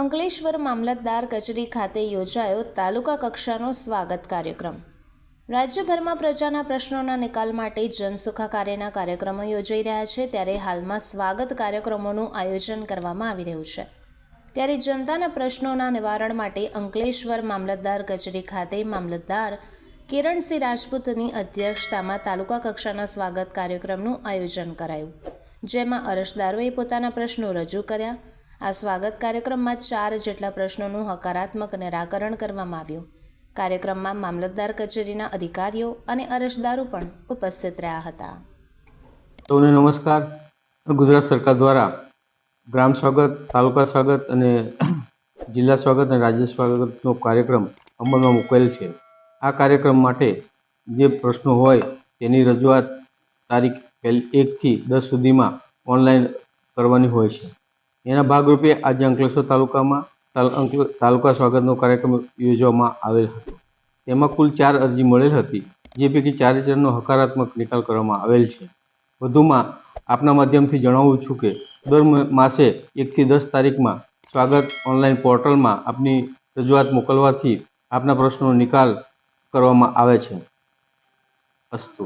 અંકલેશ્વર મામલતદાર કચેરી ખાતે યોજાયો તાલુકા કક્ષાનો સ્વાગત કાર્યક્રમ. રાજ્યભરમાં પ્રજાના પ્રશ્નોના નિકાલ માટે જનસુખાકારીના કાર્યક્રમો યોજાઈ રહ્યા છે. ત્યારે હાલમાં સ્વાગત કાર્યક્રમોનું આયોજન કરવામાં આવી રહ્યું છે. ત્યારે જનતાના પ્રશ્નોના નિવારણ માટે અંકલેશ્વર મામલતદાર કચેરી ખાતે મામલતદાર કિરણસિંહ રાજપૂતની અધ્યક્ષતામાં તાલુકા કક્ષાના સ્વાગત કાર્યક્રમનું આયોજન કરાયું. જેમાં અરજદારોએ પોતાના પ્રશ્નો રજૂ કર્યા. આ સ્વાગત કાર્યક્રમમાં ચાર જેટલા પ્રશ્નોનું હકારાત્મક નિરાકરણ કરવામાં આવ્યું. કાર્યક્રમમાં મામલતદાર કચેરીના અધિકારીઓ અને અરજદારો પણ ઉપસ્થિત રહ્યા હતા. સૌને નમસ્કાર. ગુજરાત સરકાર દ્વારા ગ્રામ સ્વાગત, તાલુકા સ્વાગત અને જિલ્લા સ્વાગત અને રાજ્ય સ્વાગતનો કાર્યક્રમ અમલમાં મૂકેલ છે. આ કાર્યક્રમ માટે જે પ્રશ્નો હોય તેની રજૂઆત તારીખ પહેલી એકથી દસ સુધીમાં ઓનલાઈન કરવાની હોય છે. એના ભાગરૂપે આજે અંકલેશ્વર તાલુકામાં તાલુકા સ્વાગતનો કાર્યક્રમ યોજવામાં આવેલ હતો. તેમાં કુલ ચાર અરજી મળેલ હતી, જે પૈકી ચારે ચારનો હકારાત્મક નિકાલ કરવામાં આવેલ છે. વધુમાં આપના માધ્યમથી જણાવું છું કે, દર માસે એકથી દસ તારીખમાં સ્વાગત ઓનલાઈન પોર્ટલમાં આપની રજૂઆત મોકલવાથી આપના પ્રશ્નોનો નિકાલ કરવામાં આવે છે. અસ્તુ.